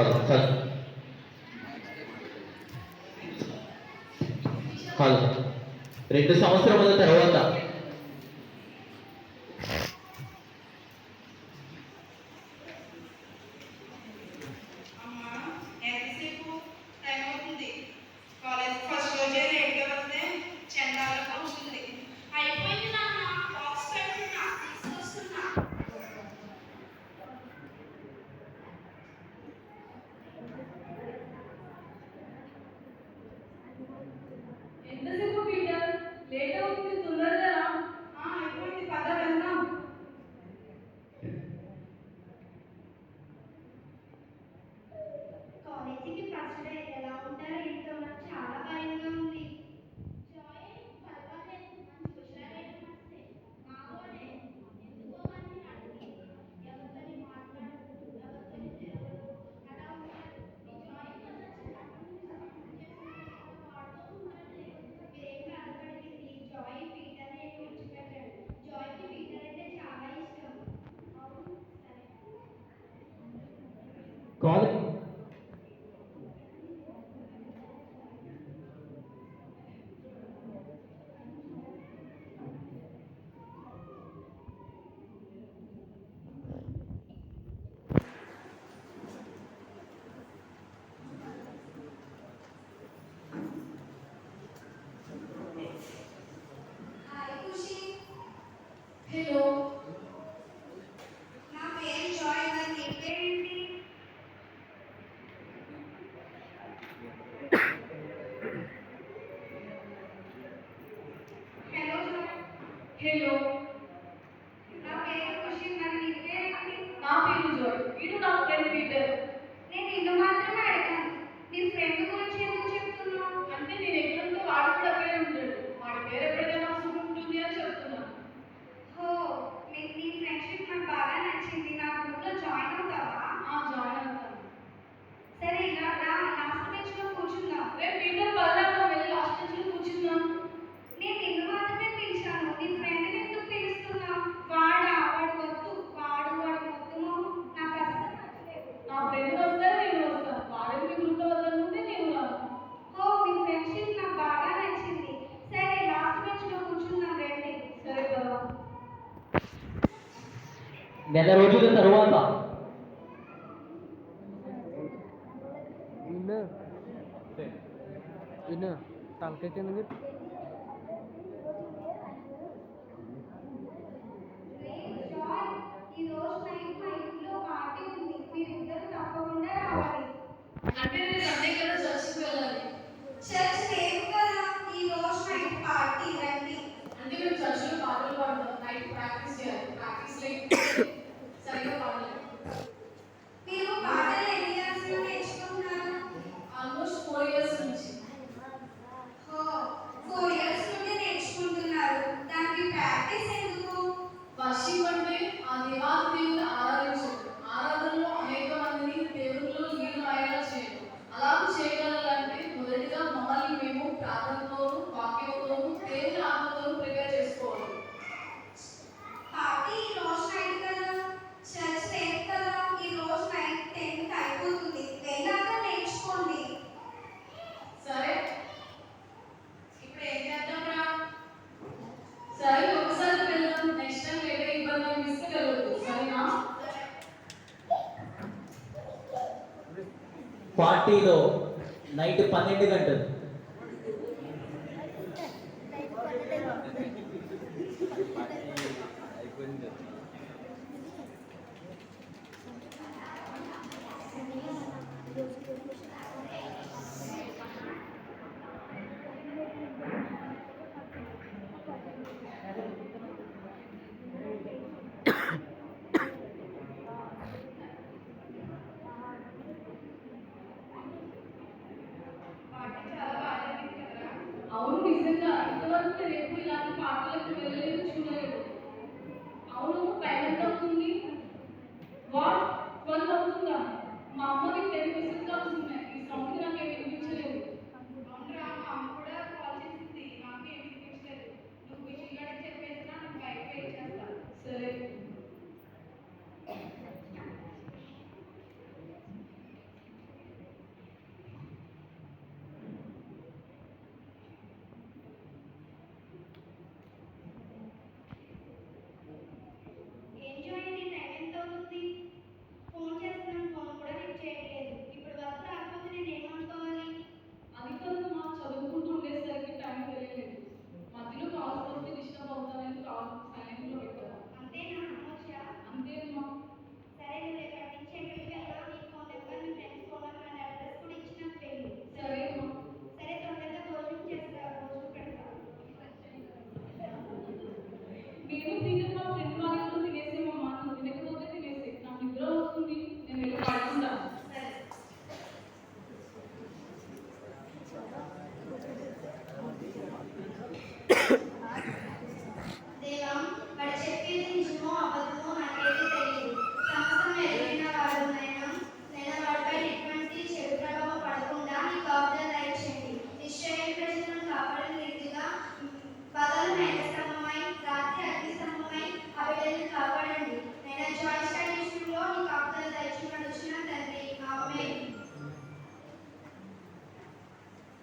Person రెండు సంవత్సరముల తర్వాత College criou నెల రోజుల తరువాత. తలకెట్టింది పార్టీలో నైట్ పన్నెండు గంటలు.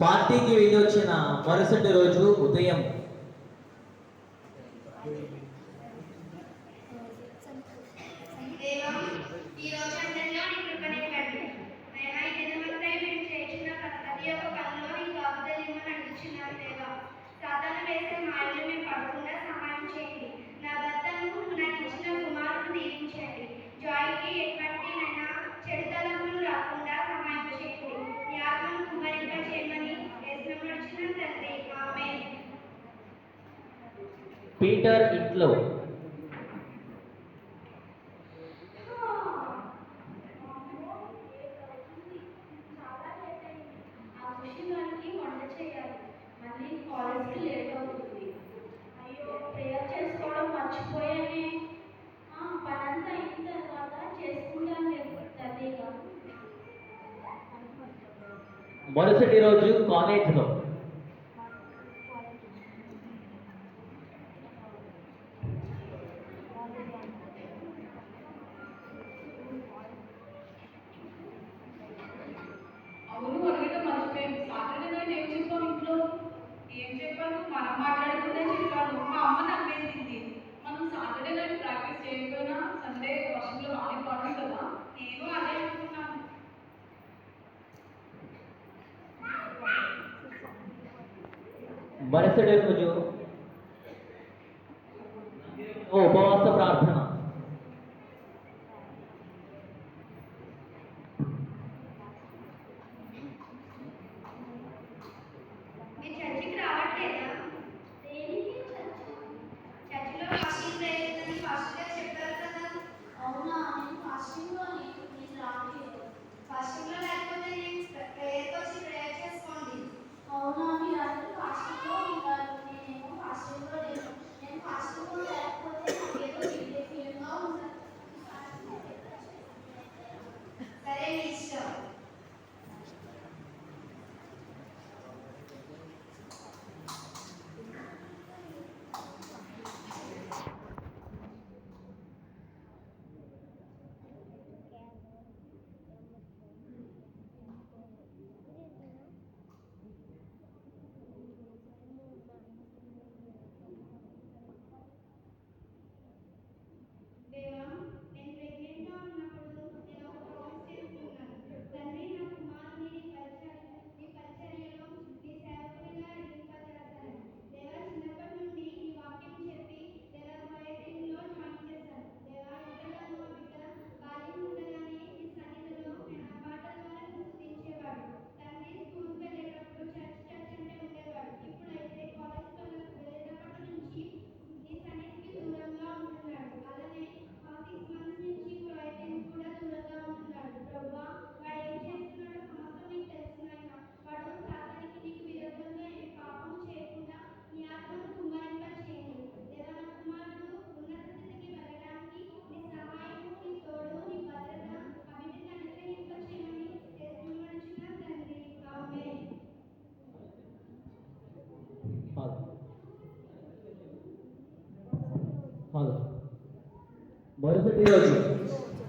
పార్టీకి వెళ్ళి వచ్చిన మరుసటి రోజు ఉదయం Peter Itlow బర్త్డే రోజు మొదటి రోజు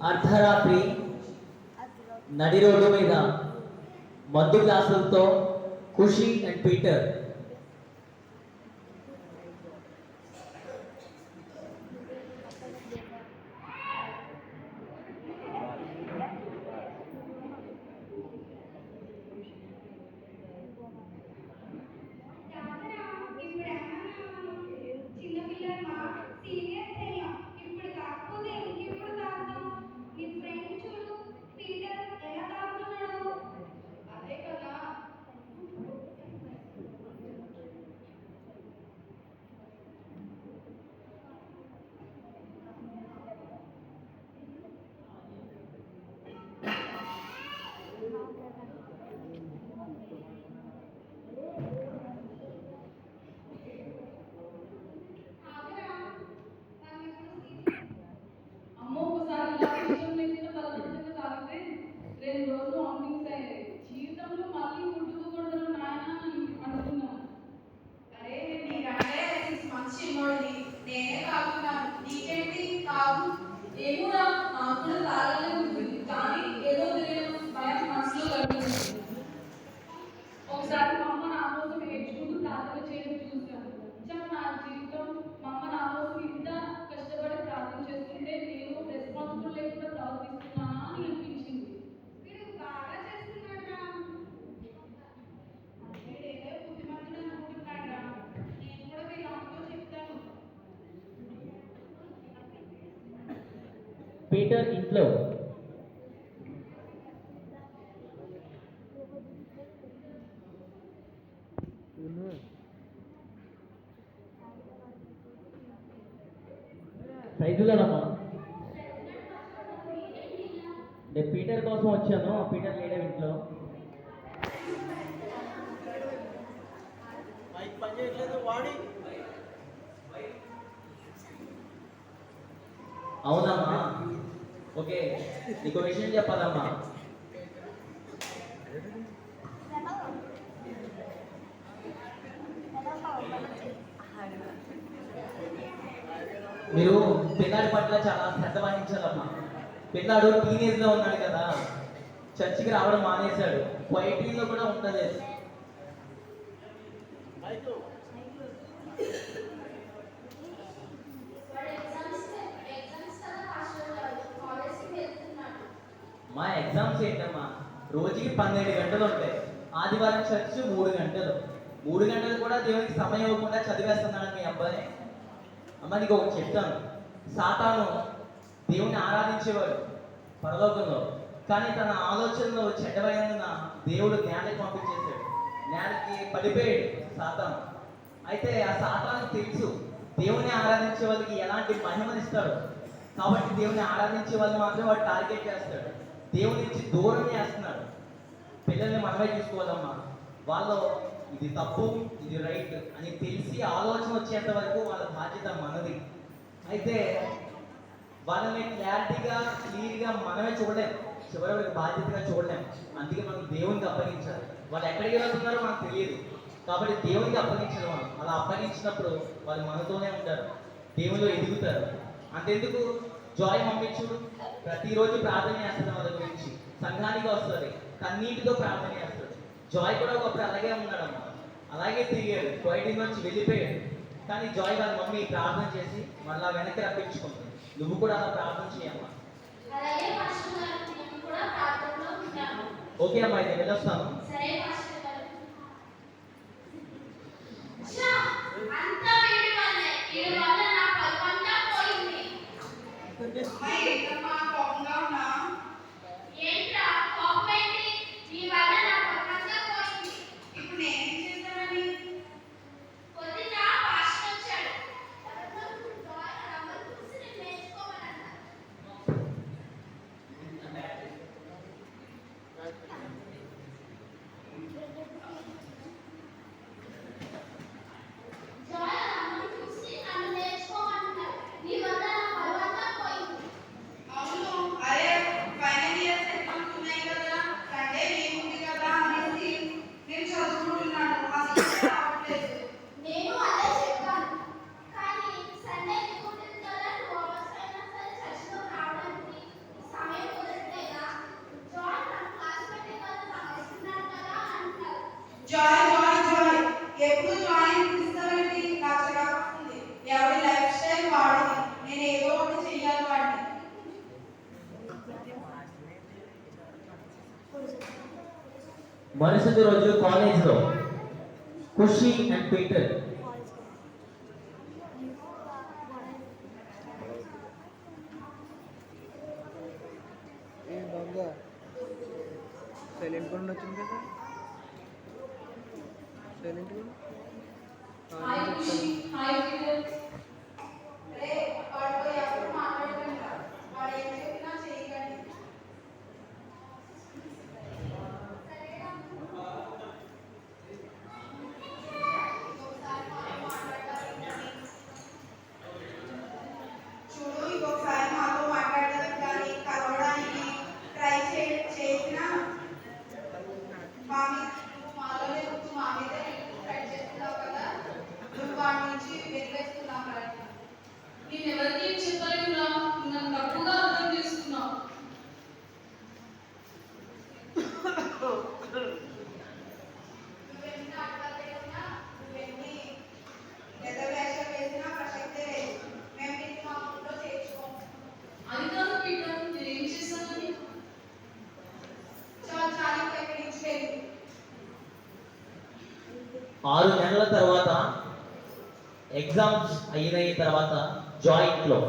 అర్ధరాత్రి నడి రోడ్డు మీద మందు గ్లాసులతో ఖుషి అండ్ పీటర్ పీటర్ ఇంట్లో మీరు పిల్లాడి పట్ల చాలా శ్రద్ధ వహించాలమ్మా పిల్లాడు టీనేజ్లో ఉన్నాడు కదా. చర్చికి రావడం మానేశాడు. వైటీలో కూడా ఉంటుంది వాడు ఎగ్జామ్స్ ఎగ్జామ్స్ కదా హాస్టల్ కాలేజ్కి వెళ్తున్నాడు మా ఎగ్జామ్స్ ఏంటమ్మా రోజుకి పన్నెండు గంటలు ఉంటాయి. ఆదివారం చర్చ్ మూడు గంటలు. మూడు గంటలు కూడా దేవునికి సమయం ఇవ్వకుండా చదివేస్తున్నాడు మీ అబ్బాయి అమ్మ నీకు ఒకటి చెప్తాను. సాతాను దేవుని ఆరాధించేవాడు పరలోకంలో. కానీ తన ఆలోచనలో చెడ్డవైన దేవుడు జ్ఞానికి పంపించేశాడు. జ్ఞానికి పడిపోయాడు సాతాను. అయితే ఆ సాతాను తెలుసు దేవుని ఆరాధించే వాళ్ళకి ఎలాంటి మహిమనిస్తాడు. కాబట్టి దేవుని ఆరాధించే వాళ్ళు మాత్రం వాడు టార్గెట్ చేస్తాడు. దేవుని నుంచి దూరం చేస్తున్నాడు. పిల్లల్ని మనమే చూసుకోవాలమ్మా వాళ్ళు ఇది తప్పు ఇది రైట్ అని తెలిసి ఆలోచన వచ్చేంత వరకు వాళ్ళ బాధ్యత మనది. అయితే వాళ్ళని క్లారిటీగా క్లియర్గా మనమే చూడలేము చివరి వరకు బాధ్యతగా చూడలేము అందుకే మనం దేవునికి అప్పగించాలి. వాళ్ళు ఎక్కడికి వెళ్తున్నారో మనకు తెలియదు. కాబట్టి దేవునికి అప్పగించడం మనం అలా అప్పగించినప్పుడు వాళ్ళు మనతోనే ఉంటారు. దేవునిలో ఎదుగుతారు. అంతెందుకు? జాయ్ మమ్మీ చూడు ప్రతిరోజు ప్రార్థన చేస్తుంది వాళ్ళ గురించి సంఘానికి వస్తుంది. కన్నీటితో ప్రార్థన చేస్తాడు. జాయ్ కూడా ఒకప్పుడు అలాగే ఉన్నాడమ్మా. అలాగే తిరిగాడు. బయట నుంచి వెళ్ళిపోయాడు. కానీ జాయ్ వాళ్ళ మమ్మీ ప్రార్థన చేసి మళ్ళా వెనక్కి రప్పించుకుంటుంది నువ్వు కూడా అలా ప్రార్థన చేయమ్మా. ఓకే అమ్మా అయితే వెళ్ళొస్తాను! అంతా వీడి వల్లే వీడి వల్ల 欢迎你 మరుసటి రోజు కాలేజ్లో ఖుషి అండ్ పీటర్ ఎగ్జామ్స్ అయిన తర్వాత జాయింట్లో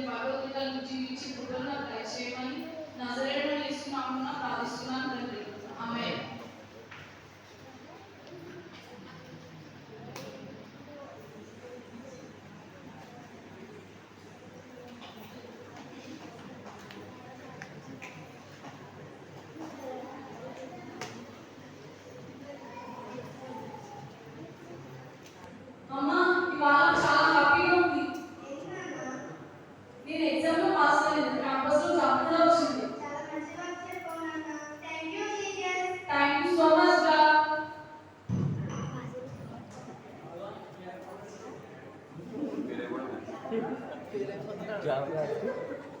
నీ భాగవతుల నుంచి ఇచ్చి పుట్టున దయచేయమని. నజరేడని ఇస్తున్నామన్న ప్రార్థిస్తున్నాను తండ్రి. ఆమె 嘿嘿嘿嘿嘿嘿嘿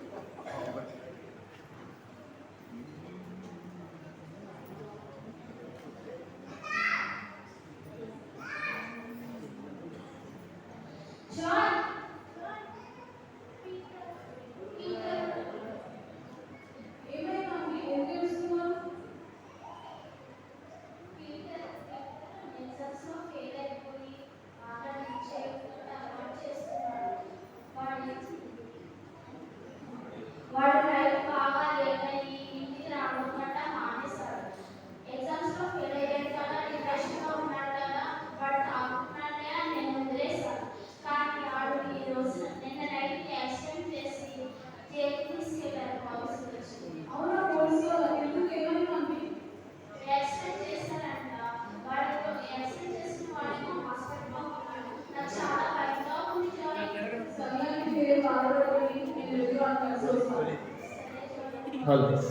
హాల్వేస్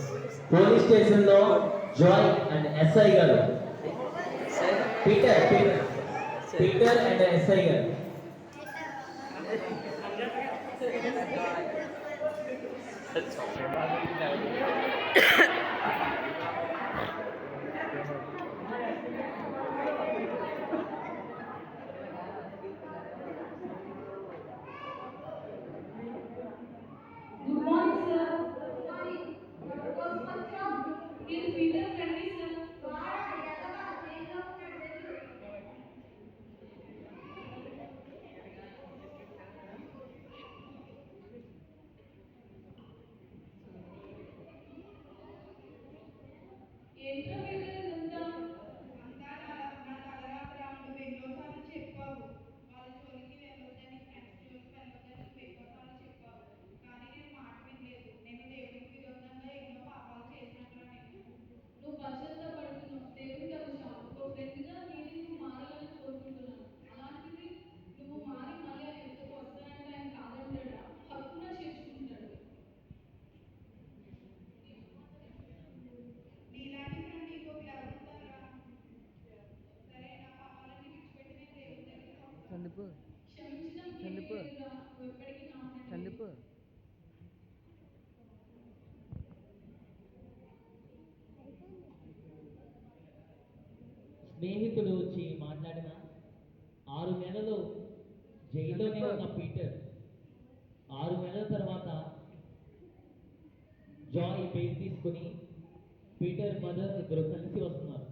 పోలీస్ స్టేషన్లో జాయ్ అండ్ ఎస్ఐ గారు పీటర్ పీటర్ అండ్ ఎస్ఐ గారు That's all. స్నేహితుడు వచ్చి మాట్లాడిన ఆరు నెలలు జైల్లోనే ఉన్న పీటర్. ఆరు నెలల తర్వాత జాయ్ బెయిల్ తీసుకుని పీటర్ మదర్ ఇద్దరు కలిసి వస్తున్నారు.